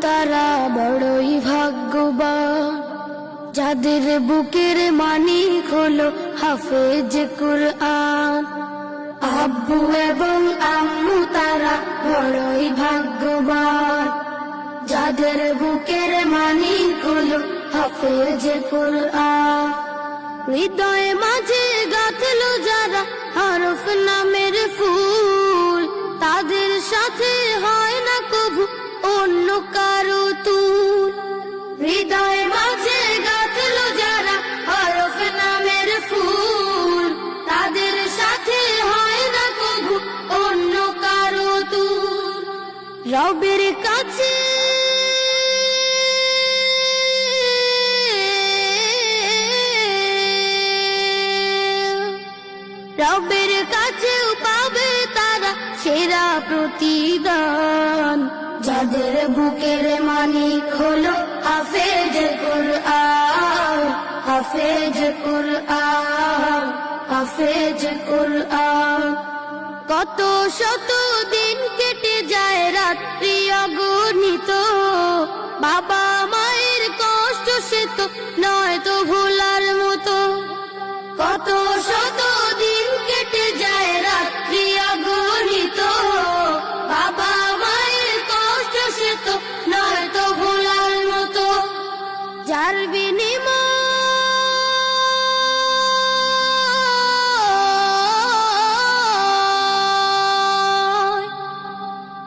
তারা বড়ই ভাগ্যবান। যাদের বুকের মানিক হলো হাফেজ কুরআন। আব্বু এবং আম্মু তারা বড়ই ভাগ্যবান। যাদের বুকের মানিক হলো হাফেজ কুরআন। হৃদয়ে মাঝে গাঁথলো যারা হরফ নামের ফুল। তাদের সাথে অন্য কারও হৃদয়ে মাঝে গাঁথলো যারা হরফ নামের ফুল। তাদের সাথে হয় না কবু অন্য কারও তুল। রবের কাছে রবের কাছেও পাবে তারা সেরা প্রতিদান। যাদের বুকের মানিক হলো হাফেজ কুরআন হাফেজ কুরআন হাফেজ কুরআন। কত শত দিন কেটে যায় রাত্রি অগণিত, বাবা মায়ের কষ্ট সে তো নয় তো ভোলার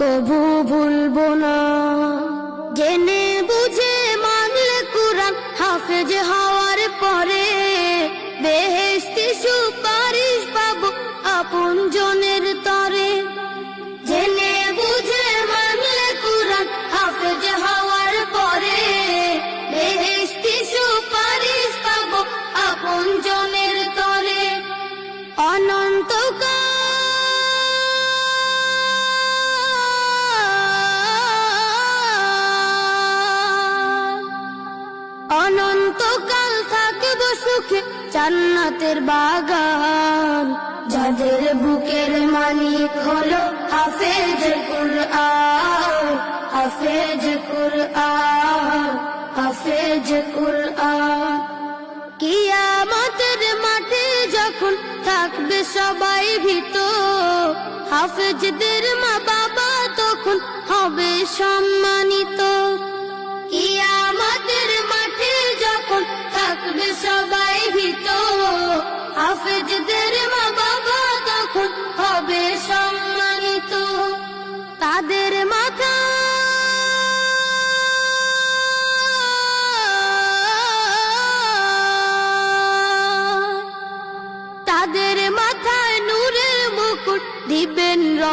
কবু ভুলব না। জেনে বুঝে মানলে কুরান হাফেজ হওয়ার জান্নাতের বাগান, যাদের বুকের মালিক হলো হাফেজ কুরআন হাফেজ কুরআন হাফেজ কুরআন। কিয়ামতের মাঠে যখন থাকবে সবাই ভীত হাফেজদের মা বাবা তখন হবে সম্মানিত। কিয়ামতের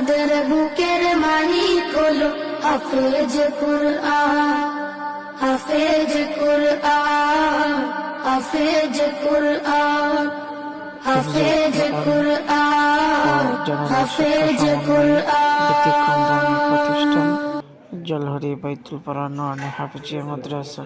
যাদের বুকের মালিক হলো হাফেজ কুরআন হাফেজ কুরআন হাফেজ কুরআন হাফেজ কুরআন হাফেজ কুরআন। জলহরি বাইতুল পাড়া নোয়ানি হাফিজিয়া মাদ্রাসা।